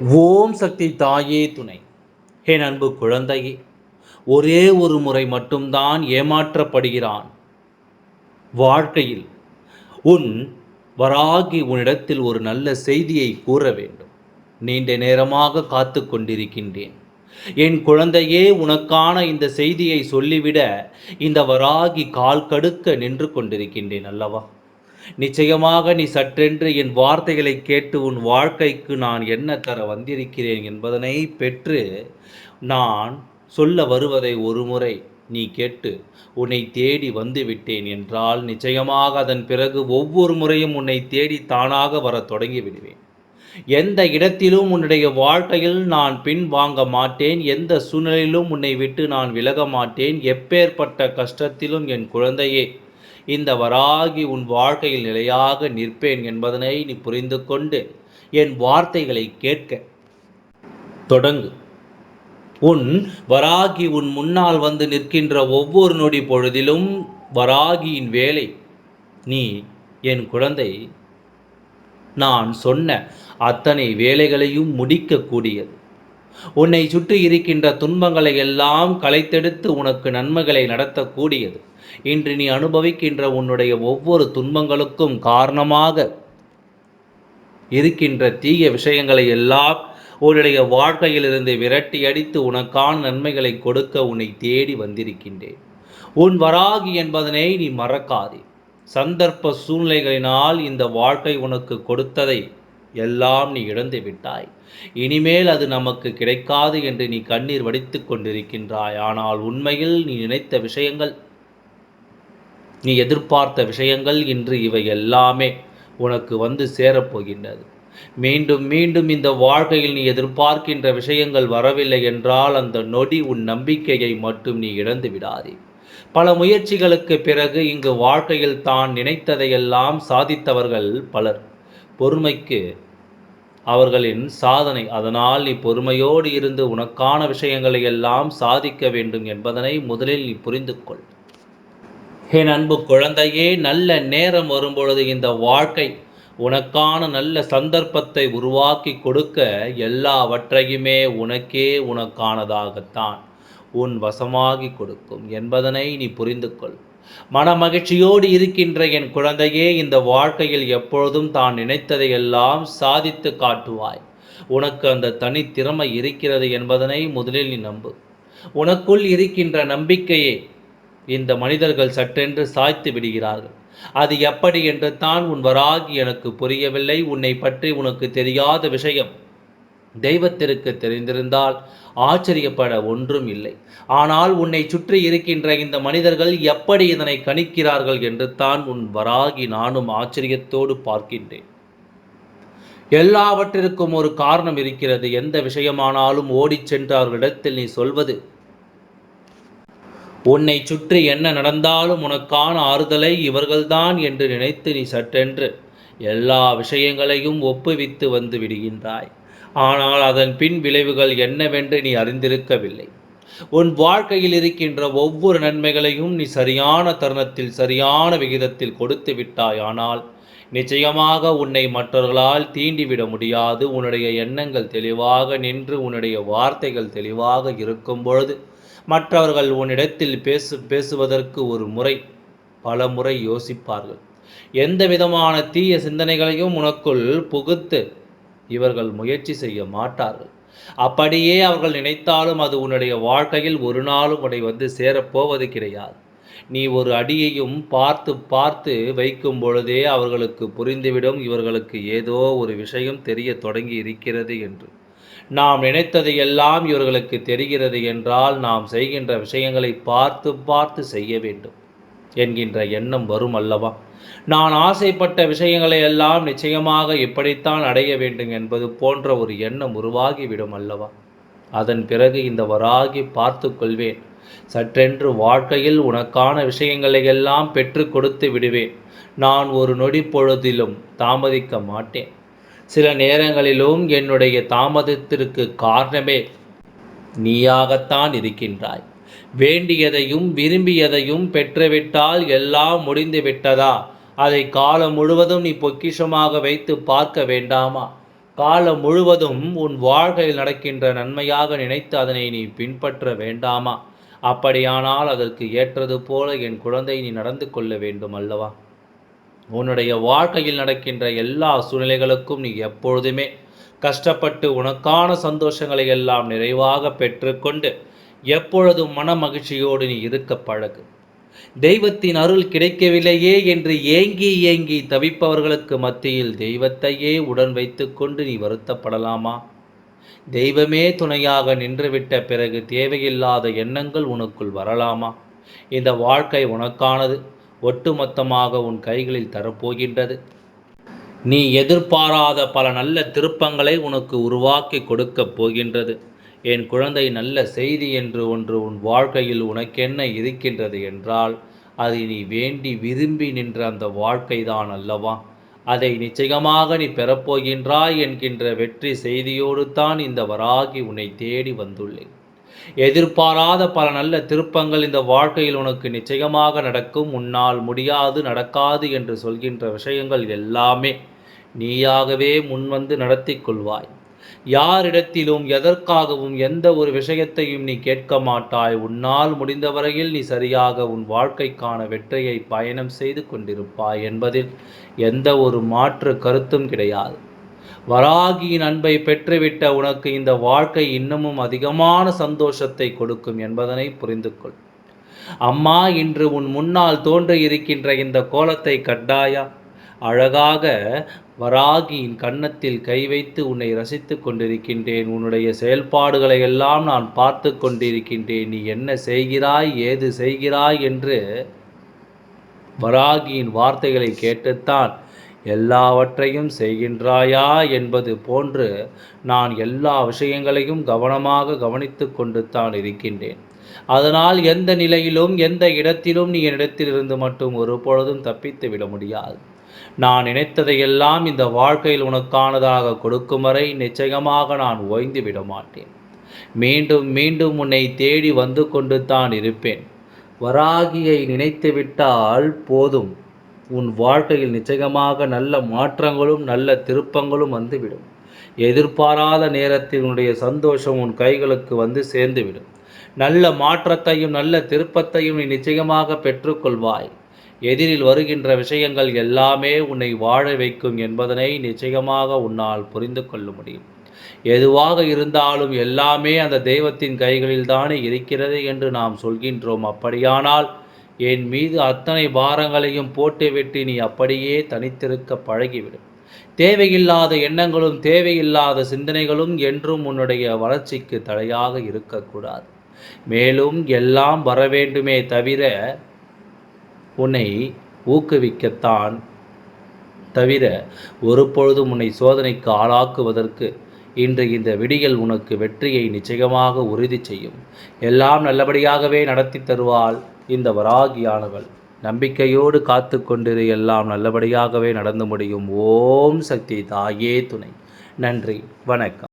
ஓம் சக்தி தாயே துணை. என் அன்பு குழந்தையே ஒரே ஒரு முறை மட்டும்தான் ஏமாற்றப்படுகிறான். வாழ்க்கையில் உன் வராகி உன்னிடத்தில் ஒரு நல்ல செய்தியை கூற வேண்டும். நீண்ட நேரமாக காத்து கொண்டிருக்கின்றேன். என் குழந்தையே உனக்கான இந்த செய்தியை சொல்லிவிட இந்த வராகி கால் கடுக்க நின்று கொண்டிருக்கின்றேன் அல்லவா? நிச்சயமாக நீ சற்றென்று என் வார்த்தைகளை கேட்டு உன் வாழ்க்கைக்கு நான் என்ன தர வந்திருக்கிறேன் என்பதனை பெற்று நான் சொல்ல வருவதை ஒருமுறை நீ கேட்டு உன்னை தேடி வந்துவிட்டேன் என்றால் நிச்சயமாக அதன் பிறகு ஒவ்வொரு முறையும் உன்னை தேடி தானாக வரத் தொடங்கி விடுவேன் எந்த இடத்திலும் உன்னுடைய வாழ்க்கையில் நான் பின் வாங்க மாட்டேன். எந்த சூழ்நிலையிலும் உன்னை விட்டு நான் விலக மாட்டேன். எப்பேற்பட்ட கஷ்டத்திலும் என் குழந்தையே இந்த வராகி உன் வாழ்க்கையில் நிலையாக நிற்பேன் என்பதனை நீ புரிந்து கொண்டு என் வார்த்தைகளை கேட்க. தொடங்கு. உன் வராகி உன் முன்னால் வந்து நிற்கின்ற ஒவ்வொரு நொடி பொழுதிலும் வராகியின் வேலை. நீ என் குழந்தை. நான் சொன்ன அத்தனை வேலைகளையும் முடிக்கக்கூடியது. உன்னை சுற்றி இருக்கின்ற துன்பங்களை எல்லாம் களைத்தெடுத்து உனக்கு நன்மைகளை நடத்தக்கூடியது. இன்று நீ அனுபவிக்கின்ற உன்னுடைய ஒவ்வொரு துன்பங்களுக்கும் காரணமாக இருக்கின்ற தீய விஷயங்களை எல்லாம் உன்னுடைய வாழ்க்கையிலிருந்து விரட்டி அடித்து உனக்கான நன்மைகளை கொடுக்க உன்னை தேடி வந்திருக்கின்றேன். உன் வராகி என்பதனை நீ மறக்காதே. சந்தர்ப்ப சூழ்நிலைகளினால் இந்த வாழ்க்கை உனக்கு கொடுத்ததை எல்லாம் நீ இழந்து விட்டாய். இனிமேல் அது நமக்கு கிடைக்காது என்று நீ கண்ணீர் வடித்து கொண்டிருக்கின்றாய். ஆனால் உண்மையில் நீ நினைத்த விஷயங்கள் நீ எதிர்பார்த்த விஷயங்கள் இன்று இவை எல்லாமே உனக்கு வந்து சேரப்போகின்றது மீண்டும் மீண்டும் இந்த வாழ்க்கையில் நீ எதிர்பார்க்கின்ற விஷயங்கள் வரவில்லை என்றால் அந்த நொடி உன் நம்பிக்கையை மட்டும் நீ இழந்து விடாதே. பல முயற்சிகளுக்கு பிறகு இங்கு வாழ்க்கையில் தான் நினைத்ததையெல்லாம் சாதித்தவர்கள் பலர். பொறுமைக்கு அவர்களின் சாதனை அதனால் நீ பொறுமையோடு இருந்து உனக்கான விஷயங்களை எல்லாம் சாதிக்க வேண்டும் என்பதனை முதலில் நீ புரிந்து கொள். என் அன்பு குழந்தையே நல்ல நேரம் வரும்பொழுது இந்த வாழ்க்கை உனக்கான நல்ல சந்தர்ப்பத்தை உருவாக்கி கொடுக்க எல்லாவற்றையுமே உனக்கே உனக்கானதாகத்தான் உன் வசமாகி கொடுக்கும் என்பதனை நீ புரிந்து கொள். மனமகிழ்ச்சியோடு இருக்கின்ற என் குழந்தையே இந்த வாழ்க்கையில் எப்பொழுதும் தான் நினைத்ததையெல்லாம் சாதித்து காட்டுவாய். உனக்கு அந்த தனித்திறமை இருக்கிறது என்பதனை முதலில் நீ நம்பு. உனக்குள் இருக்கின்ற நம்பிக்கையே இந்த மனிதர்கள் சற்றென்று சாய்த்து விடுகிறார்கள். அது எப்படி என்று தான் உன் வராகி எனக்கு புரியவில்லை. உன்னை பற்றி உனக்கு தெரியாத விஷயம். தெய்வத்திற்கு தெரிந்திருந்தால் ஆச்சரியப்பட ஒன்றும் இல்லை. ஆனால் உன்னை சுற்றி இருக்கின்ற இந்த மனிதர்கள் எப்படி இதனை கணிக்கிறார்கள் என்று தான் உன் வராகி நானும் ஆச்சரியத்தோடு பார்க்கின்றேன். எல்லாவற்றிற்கும் ஒரு காரணம் இருக்கிறது. எந்த விஷயமானாலும் ஓடிச் சென்று அவர்களிடத்தில் நீ சொல்வது. உன்னை சுற்றி என்ன நடந்தாலும் உனக்கான ஆறுதலை இவர்கள்தான் என்று நினைத்து நீ சற்றென்று எல்லா விஷயங்களையும் ஒப்புவித்து வந்து விடுகின்றாய். ஆனால் அதன் பின் விளைவுகள் என்னவென்று நீ அறிந்திருக்கவில்லை. உன் வாழ்க்கையில் இருக்கின்ற ஒவ்வொரு நன்மைகளையும் நீ சரியான தருணத்தில் சரியான விகிதத்தில் கொடுத்து விட்டாய். ஆனால் நிச்சயமாக உன்னை மற்றவர்களால் தீண்டிவிட முடியாது. உன்னுடைய எண்ணங்கள் தெளிவாக நின்று உன்னுடைய வார்த்தைகள் தெளிவாக இருக்கும் பொழுது மற்றவர்கள் உன்னிடத்தில் பேசு பேசுவதற்கு ஒரு முறை பல முறை யோசிப்பார்கள். எந்த விதமான தீய சிந்தனைகளையும் உனக்குள் புகுத்து இவர்கள் முயற்சி செய்ய மாட்டார்கள். அப்படியே அவர்கள் நினைத்தாலும் அது உன்னுடைய வாழ்க்கையில் ஒரு நாளும் உன்னை வந்து சேரப்போவது கிடையாது. நீ ஒரு அடியையும் பார்த்து பார்த்து வைக்கும் பொழுதே அவர்களுக்கு புரிந்துவிடும். இவர்களுக்கு ஏதோ ஒரு விஷயம் தெரிய தொடங்கி இருக்கிறது என்று. நாம் நினைத்ததையெல்லாம் இவர்களுக்கு தெரிகிறது என்றால் நாம் செய்கின்ற விஷயங்களை பார்த்து பார்த்து செய்ய வேண்டும். என்கின்ற எண்ணம் வரும் அல்லவா? நான் ஆசைப்பட்ட விஷயங்களை எல்லாம் நிச்சயமாக இப்படித்தான் அடைய வேண்டும் என்பது போன்ற ஒரு எண்ணம் உருவாகிவிடும் அல்லவா? அதன் பிறகு இந்த வராகி பார்த்து கொள்வேன். சற்றென்று வாழ்க்கையில் உனக்கான விஷயங்களை எல்லாம் பெற்று கொடுத்து விடுவேன். நான் ஒரு நொடி பொழுதிலும் தாமதிக்க மாட்டேன். சில நேரங்களிலும் என்னுடைய தாமதத்திற்கு காரணமே நீயாகத்தான் இருக்கின்றாய். வேண்டியதையும் விரும்பியதையும் பெற்றுவிட்டால் எல்லாம் முடிந்து விட்டதா அதை காலம் முழுவதும் நீ பொக்கிஷமாக வைத்து பார்க்க வேண்டாமா? காலம் முழுவதும் உன் வாழ்க்கையில் நடக்கின்ற நன்மையாக நினைத்து அதனை நீ பின்பற்ற வேண்டாமா? அப்படியானால் அதற்கு ஏற்றது போல என் குழந்தை நீ நடந்து கொள்ள வேண்டும் அல்லவா? உன்னுடைய வாழ்க்கையில் நடக்கின்ற எல்லா சூழ்நிலைகளுக்கும் நீ எப்பொழுதுமே கஷ்டப்பட்டு உனக்கான சந்தோஷங்களை எல்லாம் நிறைவாக பெற்றுக்கொண்டு எப்பொழுதும் மன மகிழ்ச்சியோடு நீ இருக்க பழகு. தெய்வத்தின் அருள் கிடைக்கவில்லையே என்று ஏங்கி ஏங்கி தவிப்பவர்களுக்கு மத்தியில் தெய்வத்தையே உடன் வைத்துக்கொண்டு நீ வருத்தப்படலாமா? தெய்வமே துணையாக நின்றுவிட்ட பிறகு தேவையில்லாத எண்ணங்கள் உனக்குள் வரலாமா? இந்த வாழ்க்கை உனக்கானது ஒட்டுமொத்தமாக உன் கைகளில் தரப்போகின்றது. நீ எதிர்பாராத பல நல்ல திருப்பங்களை உனக்கு உருவாக்கி கொடுக்கப் போகின்றது. என் குழந்தை நல்ல செய்தி என்று ஒன்று உன் வாழ்க்கையில் உனக்கென்ன இருக்கின்றது என்றால் அதை நீ வேண்டி விரும்பி நின்ற அந்த வாழ்க்கைதான் அல்லவா? அதை நிச்சயமாக நீ பெறப்போகின்றாய் என்கின்ற வெற்றி செய்தியோடு தான் இந்த வராகி உன்னை தேடி வந்துள்ளேன். எதிர்பாராத பல நல்ல திருப்பங்கள் இந்த வாழ்க்கையில் உனக்கு நிச்சயமாக நடக்கும். உன்னால் முடியாது நடக்காது என்று சொல்கின்ற விஷயங்கள் எல்லாமே நீயாகவே முன்வந்து நடத்தி கொள்வாய். யாரிடத்திலும் எதற்காகவும் எந்த ஒரு விஷயத்தையும் நீ கேட்க மாட்டாய். உன்னால் முடிந்தவரையில் நீ சரியாக உன் வாழ்க்கைக்கான வெற்றியை பயணம் செய்து கொண்டிருப்பாய் என்பதில் எந்த ஒரு மாற்று கருத்தும் கிடையாது. வராகியின் அன்பை பெற்றுவிட்ட உனக்கு இந்த வாழ்க்கை இன்னமும் அதிகமான சந்தோஷத்தை கொடுக்கும் என்பதனை புரிந்து கொள் அம்மா இன்று உன் முன்னால் தோன்றி இருக்கின்ற இந்த கோலத்தை கட்டாயா அழகாக வராகியின் கன்னத்தில் கை வைத்து உன்னை ரசித்து கொண்டிருக்கின்றேன். உன்னுடைய செயல்பாடுகளை எல்லாம் நான் பார்த்து கொண்டிருக்கின்றேன். நீ என்ன செய்கிறாய்? ஏது செய்கிறாய்? என்று வராகியின் வார்த்தைகளை கேட்டுத்தான் எல்லாவற்றையும் செய்கின்றாயா? என்பது போன்று நான் எல்லா விஷயங்களையும் கவனமாக கவனித்து கொண்டு தான் இருக்கின்றேன். அதனால் எந்த நிலையிலும் எந்த இடத்திலும் நீ என்னிடத்திலிருந்து மட்டும் ஒரு பொழுதும் தப்பித்து விட முடியாது. நான் நினைத்ததையெல்லாம் இந்த வாழ்க்கையில் உனக்கானதாக கொடுக்கும் வரை நிச்சயமாக நான் ஓய்ந்து விட மாட்டேன். மீண்டும் மீண்டும் உன்னை தேடி வந்து கொண்டு தான் இருப்பேன். வராகியை நினைத்துவிட்டால் போதும். உன் வாழ்க்கையில் நிச்சயமாக நல்ல மாற்றங்களும் நல்ல திருப்பங்களும் வந்துவிடும். எதிர்பாராத நேரத்தில் உன்னுடைய சந்தோஷம் உன் கைகளுக்கு வந்து சேர்ந்துவிடும். நல்ல மாற்றத்தையும் நல்ல திருப்பத்தையும் நீ நிச்சயமாக பெற்றுக்கொள்வாய். எதிரில் வருகின்ற விஷயங்கள் எல்லாமே உன்னை வாழ வைக்கும் என்பதனை நிச்சயமாக உன்னால் புரிந்து கொள்ள முடியும். எதுவாக இருந்தாலும் எல்லாமே அந்த தெய்வத்தின் கைகளில் தானே இருக்கிறது என்று நாம் சொல்கின்றோம். அப்படியானால் என் மீது அத்தனை பாரங்களையும் போட்டுவிட்டு நீ அப்படியே தனித்திருக்க பழகிவிடும் தேவையில்லாத எண்ணங்களும் தேவையில்லாத சிந்தனைகளும் என்றும் உன்னுடைய வளர்ச்சிக்கு தடையாக இருக்கக்கூடாது. மேலும் எல்லாம் வரவேண்டுமே தவிர உன்னை ஊக்குவிக்கத்தான். தவிர ஒரு பொழுதும் உன்னை சோதனைக்கு ஆளாக்குவதற்கு இன்று இந்த விடியல் உனக்கு வெற்றியை நிச்சயமாக உறுதி செய்யும். எல்லாம் நல்லபடியாகவே நடத்தி தருவாள் இந்த வராகியானவள். நம்பிக்கையோடு காத்து கொண்டிரு எல்லாம் நல்லபடியாகவே நடந்து முடியும். ஓம் சக்தி தாயே துணை. நன்றி வணக்கம்.